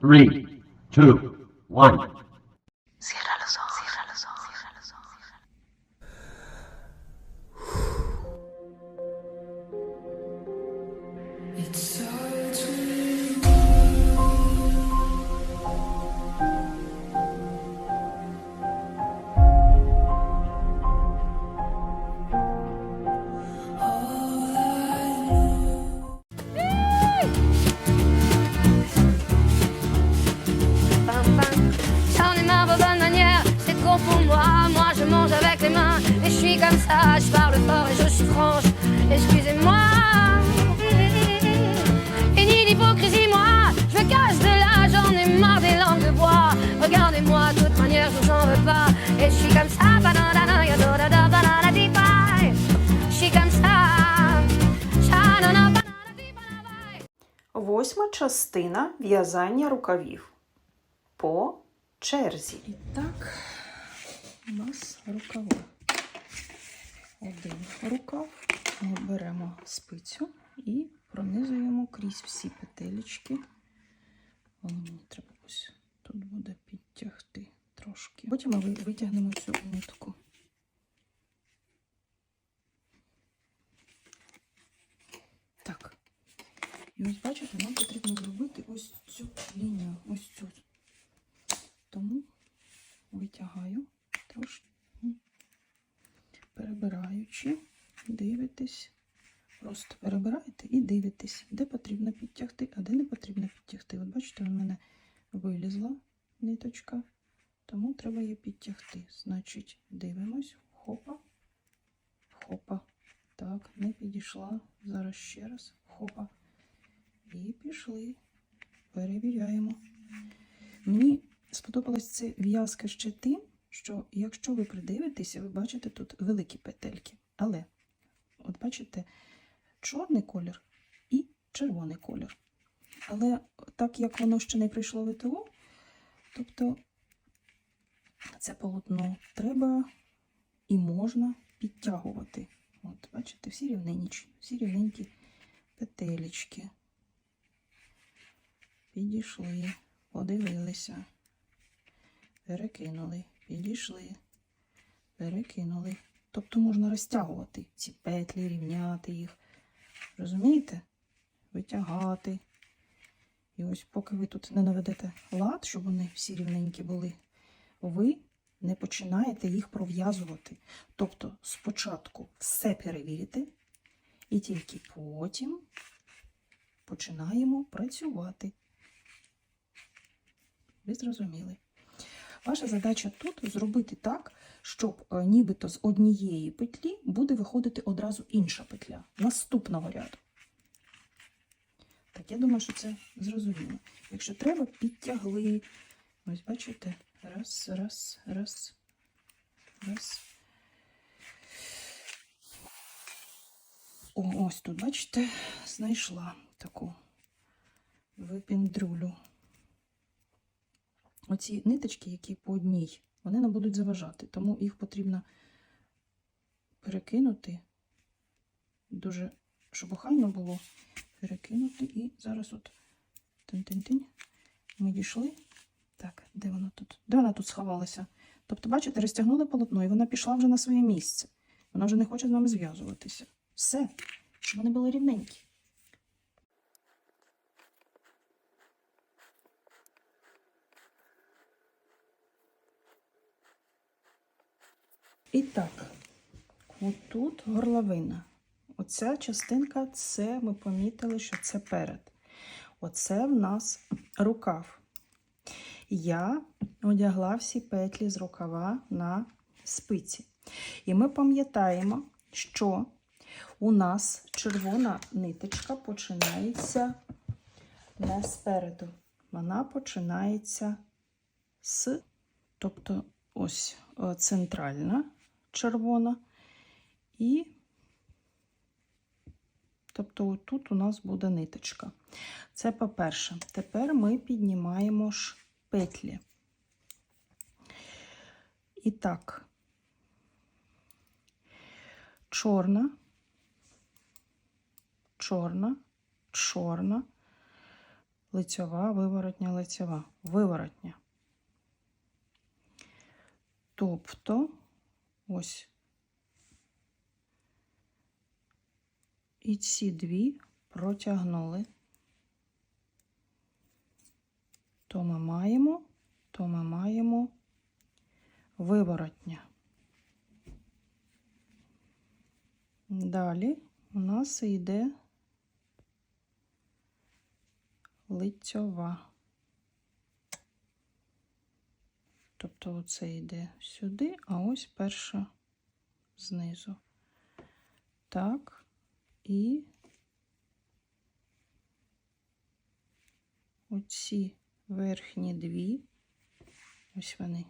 Three, two, one. Comme ça. Je parle fort et je suis franche. Excusez-moi. Et ni d'hypocrisie, moi, je me cache de là. J'en ai marre des langues de bois. Regardez-moi, de toute manière, je vous en veux pas. Et je suis comme ça. Banana, yadodada, banana, bye. Je suis comme ça. Sha-na-na, banana, bye. Восьма частина в'язання рукавів по черзі. І так, у нас рукава. Один рукав. Ми беремо спицю і пронизуємо крізь всі петелечки. Але мені треба ось тут буде підтягти трошки. Потім ми витягнемо цю нитку. Так. І ось бачите, нам потрібно зробити ось цю лінію, ось цю. Тому витягаю трошки. Перебираючи, дивитесь. Просто перебираєте і дивитесь, де потрібно підтягти, а де не потрібно підтягти. От бачите, у мене вилізла ниточка, тому треба її підтягти. Значить, дивимось, хопа, хопа. Так, не підійшла. Зараз ще раз. Хопа. І пішли. Перевіряємо. Мені сподобалась ця в'язка ще тим, що якщо ви придивитеся, ви бачите тут великі петельки. Але, от бачите, чорний колір і червоний колір. Але так як воно ще не прийшло в ВТО, тобто це полотно треба і можна підтягувати. От, бачите, всі рівненькі, всі рівненькі петелечки. Підійшли, подивилися, перекинули, підійшли, перекинули. Тобто можна розтягувати ці петлі, рівняти їх. Розумієте? Витягати. І ось поки ви тут не наведете лад, щоб вони всі рівненькі були, ви не починаєте їх пров'язувати. Тобто спочатку все перевірите, і тільки потім починаємо працювати. Ви зрозуміли. Ваша задача тут зробити так, щоб е, нібито з однієї петлі буде виходити одразу інша петля наступного ряду. Так, я думаю, що це зрозуміло. Якщо треба, підтягли. Ось бачите, раз, раз, раз, раз. О, ось тут, бачите, знайшла таку випіндрюлю. Оці ниточки, які по одній, вони нам будуть заважати, тому їх потрібно перекинути, дуже, щоб охайно було, перекинути. І зараз от тин-тин-тин, ми дійшли. Так, де вона тут? Де вона тут сховалася? Тобто, бачите, розтягнули полотно, і вона пішла вже на своє місце. Вона вже не хоче з нами зв'язуватися. Все, щоб вони були рівненькі. І так, отут горловина. Оця частинка, це ми помітили, що це перед. Оце в нас рукав. Я одягла всі петлі з рукава на спиці. І ми пам'ятаємо, що у нас червона ниточка починається не спереду. Вона починається з, тобто ось е, центральна червона. І, тобто, тут у нас буде ниточка. Це по-перше. Тепер ми піднімаємо ж петлі. І так, чорна, чорна, чорна, лицьова, виворотня, лицьова, виворотня. Тобто, ось і ці дві протягнули. То ми маємо, то ми маємо виворотня. Далі у нас йде лицьова. Тобто оце йде сюди, а ось перша знизу. Так, і оці верхні дві, ось вони.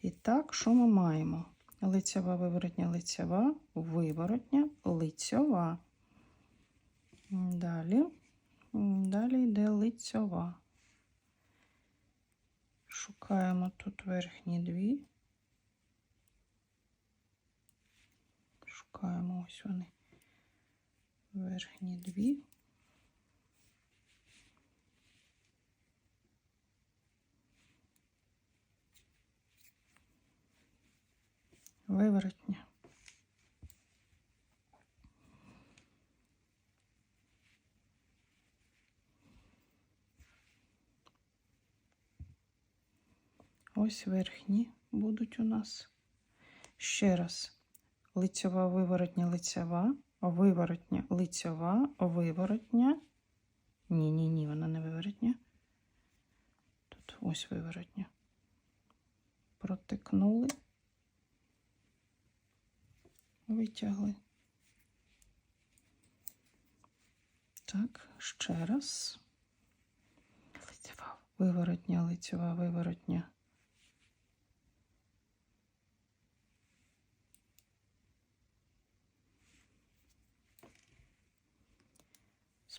І так, що ми маємо? Лицьова, виворотня, лицьова, виворотня, лицьова. Далі. Далі йде лицьова. Шукаємо тут верхні дві. Шукаємо ось вони. Верхні дві. Виворотня. Ось верхні будуть у нас. Ще раз. Лицьова, виворотня, лицьова, виворотня, лицьова, виворотня. Ні, ні, ні, вона не виворотня. Тут ось виворотня. Протикнули. Витягли. Так, ще раз. Лицьова, виворотня, лицьова, виворотня.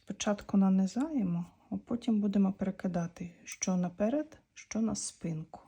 Спочатку нанизаємо, а потім будемо перекидати, що наперед, що на спинку.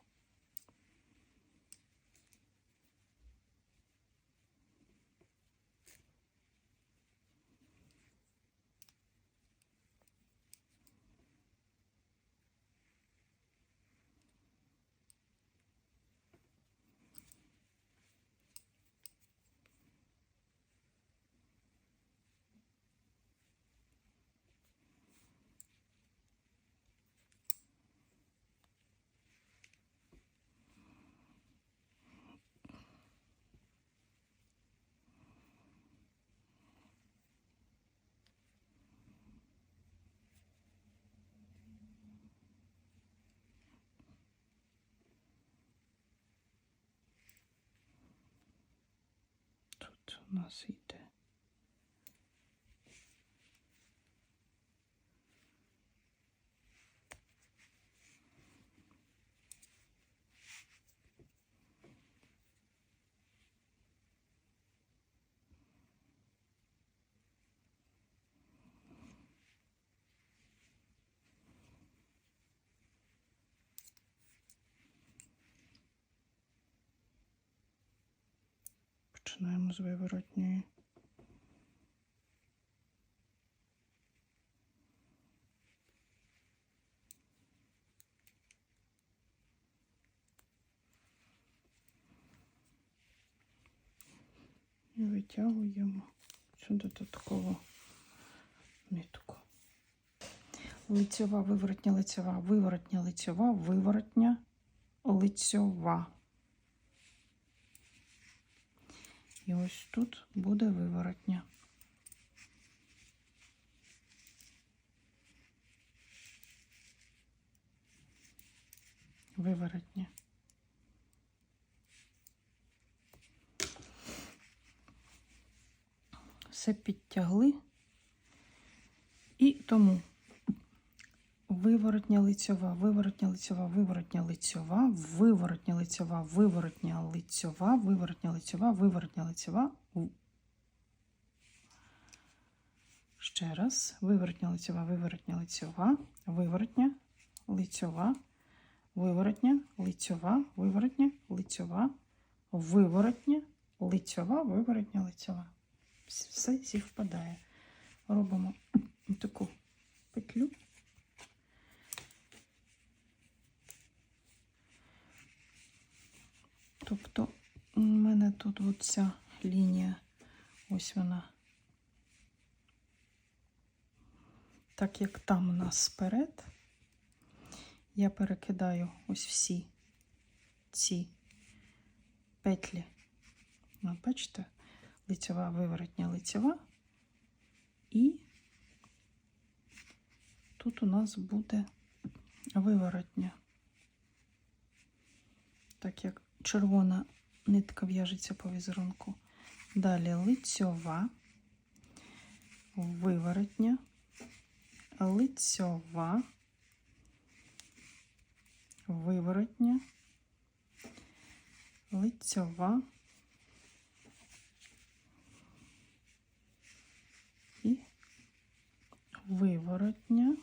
Тут у нас йде. Починаємо з виворотньої. І витягуємо цю додаткову нитку. Лицьова, виворотня, лицьова, виворотня, лицьова, виворотня, лицьова. І ось тут буде виворотня. Виворотня. Все підтягли. І тому виворотня лицьова, виворотня лицьова, виворотня лицьова, виворотня лицьова, виворотня лицьова, виворотня лицьова, виворотня лицьова. Ще раз. Виворотня лицьова, виворотня лицьова, виворотня лицьова, виворотня лицьова, виворотня лицьова, виворотня лицьова, виворотня лицьова. Вс- Все зівпадає. Робимо таку петлю. Тобто у мене тут ця лінія, ось вона. Так як там у нас сперед, я перекидаю ось всі ці петлі. От бачите, лицьова, виворотня, лицьова. І тут у нас буде виворотня. Так як червона нитка в'яжеться по візерунку. Далі лицьова, виворотня, лицьова, виворотня, лицьова і виворотня.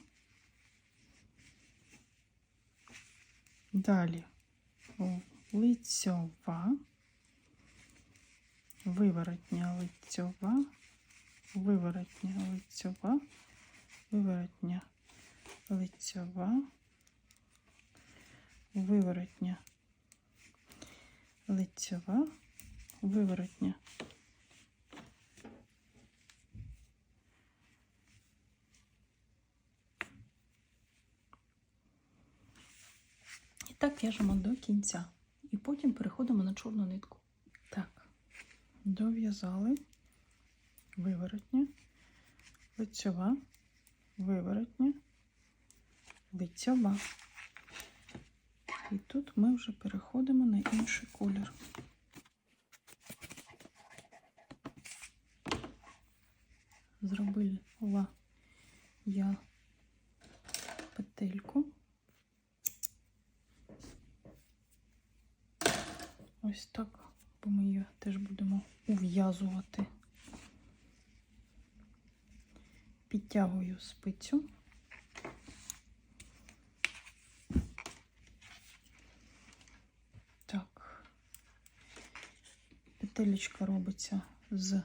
Далі лицьова, виворотня лицьова, виворотня лицьова, виворотня лицьова, виворотня лицьова, виворотня. Так в'яжемо до кінця. І потім переходимо на чорну нитку. Так, дов'язали виворотня, лицьова, виворотня, лицьова. І тут ми вже переходимо на інший колір. Зробила я петельку. Ось так, бо ми її теж будемо ув'язувати. Підтягую спицю. Так. Петелечка робиться з.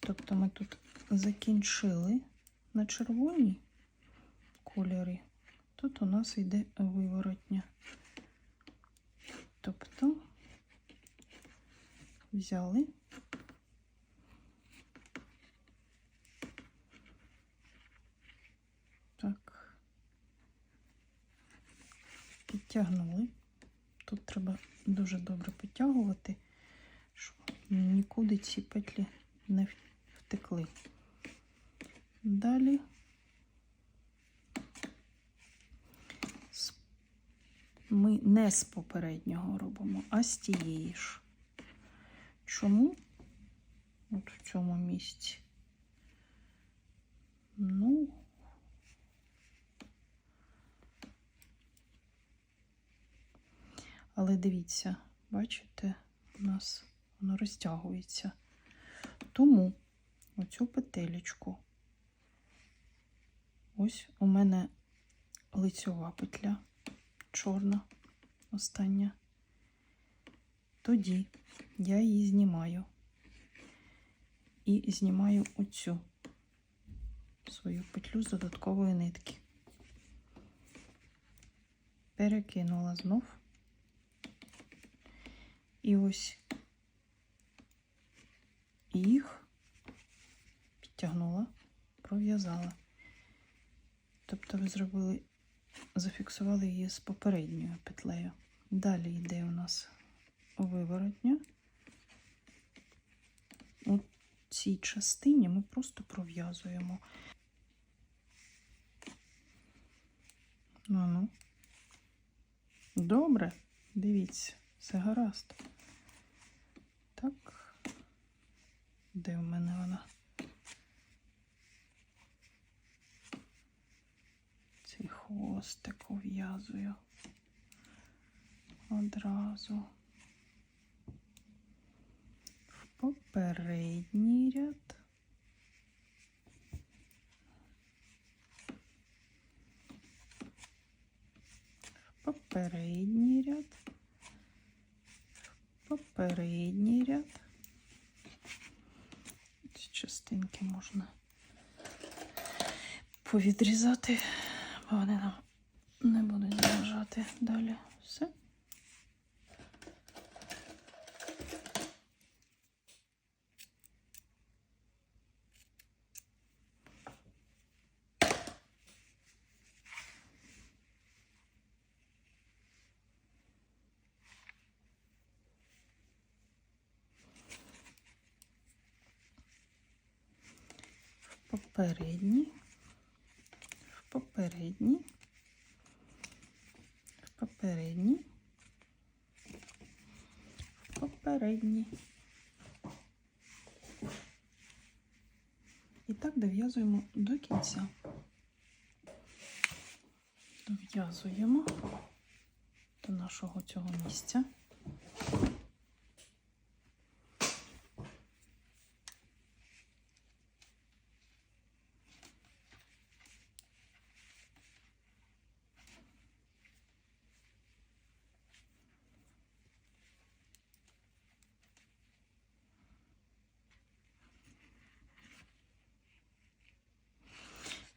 Тобто ми тут закінчили на червоній кольорі. Тут у нас йде виворотня. Тобто взяли так, підтягнули. Тут треба дуже добре підтягувати, щоб нікуди ці петлі не втекли. Далі ми не з попереднього робимо, а з тієї ж. Чому? От в цьому місці. Ну, але дивіться, бачите, у нас воно розтягується. Тому оцю петелечку. Ось у мене лицьова петля чорна, остання. Тоді я її знімаю і знімаю оцю свою петлю з додаткової нитки. Перекинула знов. І ось їх підтягнула, пров'язала. Тобто ви зробили зафіксували її з попередньою петлею. Далі йде у нас виворотня. У цій частині ми просто пров'язуємо. Ну, ну. Добре, дивіться, все гаразд. Так, де в мене вона? Цей хвостик ув'язую одразу в попередній ряд. Попередній ряд. Попередній ряд. Ці частинки можна повідрізати, бо вони нам не будуть заважати далі. Все. Попередній, в попередній, в попередній, в попередній. І так дов'язуємо до кінця. Дов'язуємо до нашого цього місця.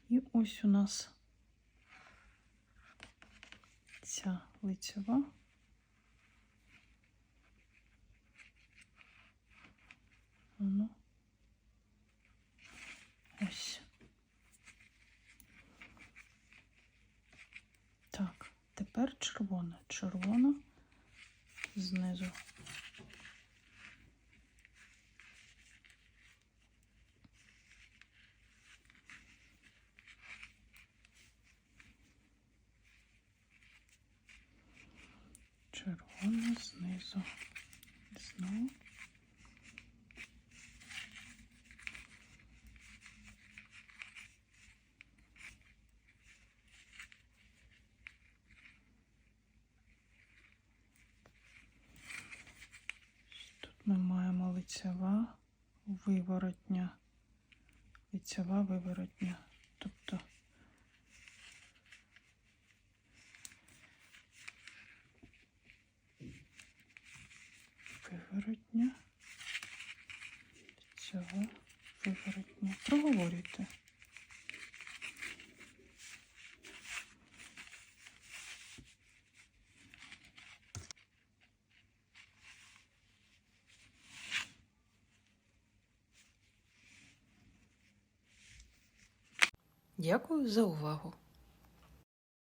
І ось у нас ця лицева. Воно. Ось. Так, тепер червона. Червона знизу. Червона знизу. Знову. Тут ми маємо лицева, виворотня, лицева, виворотня. Тобто виворотня, лицева, Проговорюйте. Дякую за увагу!